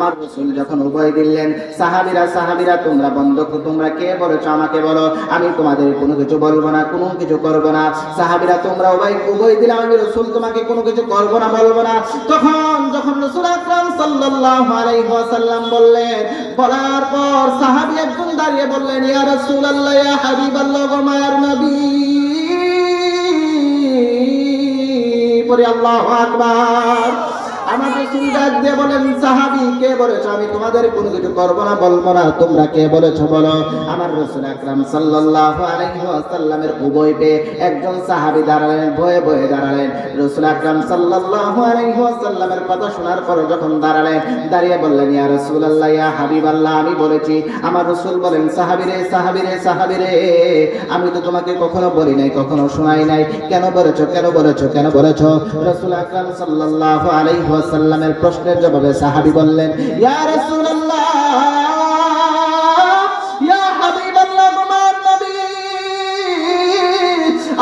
আমার রসুল যখন উভয় দিলেন, সাহাবিরা সাহাবিরা, তোমরা বন্ধ, তোমরা কে বলেছ আমাকে বলো। আমি তোমাদের কোনো কিছু বলব না, কোনো কিছু করব না। সাহাবিরা, তোমরা উভয় উভয় দিলাম আমি রসুল তোমাকে কোনো কিছু করব না, বলব না। তখন যখন রসুল আকরাম সাল্লাল্লাহু আলাইহি ওয়াসাল্লাম বললেন, বলার পর সাহাবী একজন দাঁড়িয়ে বললেন, ইয়া রাসূলুল্লাহ, ইয়া হাবিবাল্লাহ গো মায়ার নবী। পরে আল্লাহু আকবার। আমাকে ডাক দিয়ে বলেন, সাহাবি, কে বলেছ? আমি তোমাদের কোনো কিছু করব না, বলব না। তোমরা কে বলেছ বলো? আমার রসুল আকরাম সাল্লাল্লাহু আলাইহি ওয়াসাল্লামের উভয় পেয়ে একজন সাহাবি দাঁড়ালেন, ভয়ে ভয়ে দাঁড়ালেন। রসুল আকরাম সাল্লাল্লাহু আলাইহি ওয়াসাল্লামের কথা শোনার পর যখন দাঁড়ালেন, দাঁড়িয়ে বললেন, ইয়া রাসূলুল্লাহ, ইয়া হাবিবাল্লাহ, আমি বলেছি, আমার রসুল বলেন সাহাবিরে সাহাবিরে সাহাবিরে আমি তো তোমাকে কখনো বলি নাই, কখনো শোনাই নাই। কেন বলেছ কেন বলেছ কেন বলেছ? রসুল আকরাম সাল্লাল্লাহু আলাইহি ওয়াসাল্লামের প্রশ্নের জবাবে সাহাবী বললেন, ইয়া রাসূলুল্লাহ, ইয়া হাবিবাল্লাহ আমার নবী,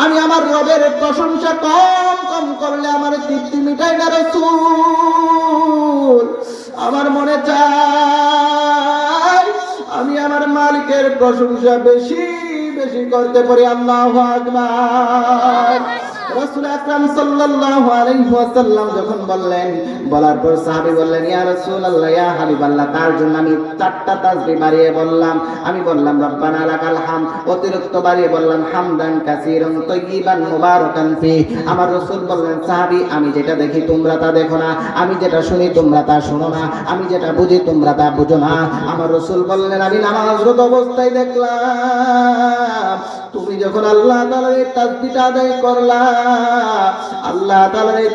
আমি আমার রবের প্রশংসা কম কম করলে আমার তৃপ্তি মিটাই না রসুল। আমার মনে চাই আমি আমার মালিকের প্রশংসা বেশি বেশি করতে পারি, আল্লাহ আকবার। রাসূল আকরাম সাল্লাল্লাহু আলাইহি ওয়াসাল্লাম যখন বললেন, বলার পর সাহাবী বললেন, ইয়া রাসূলুল্লাহ, ইয়া হাবিবাল্লাহ, তার জন্য আমি চারটা তাসবিহ বাড়িয়ে বললাম। আমি বললাম, রব্বানা লাকাল হাম অতিরিক্ত বাড়িয়ে বললাম, হামদান কাসীরান তাইয়িবান মুবারাকান ফি। আমার রাসূল বললেন, সাহাবী, আমি যেটা দেখি তোমরা তা দেখো না। আমি যেটা শুনি তোমরা তা শোনো না। আমি যেটা বুঝি তোমরা তা বুঝো না। আমার রাসূল বললেন, আমি নামাজরত অবস্থায় দেখলাম। তুমি যখন আল্লাহ তাআলার এই আদায় করলা আল্লাহ তাআলার এই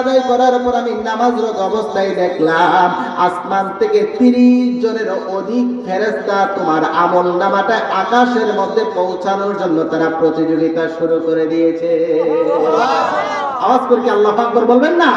আদায় করার পর আমি নামাজরত অবস্থায় দেখলাম আসমান থেকে 30 জনের অধিক ফেরেশতা তোমার আমল নামাটা আকাশের মধ্যে পৌঁছানোর জন্য তারা প্রতিযোগিতা শুরু করে দিয়েছে। আওয়াজ করে কি আল্লাহ বলবেন না?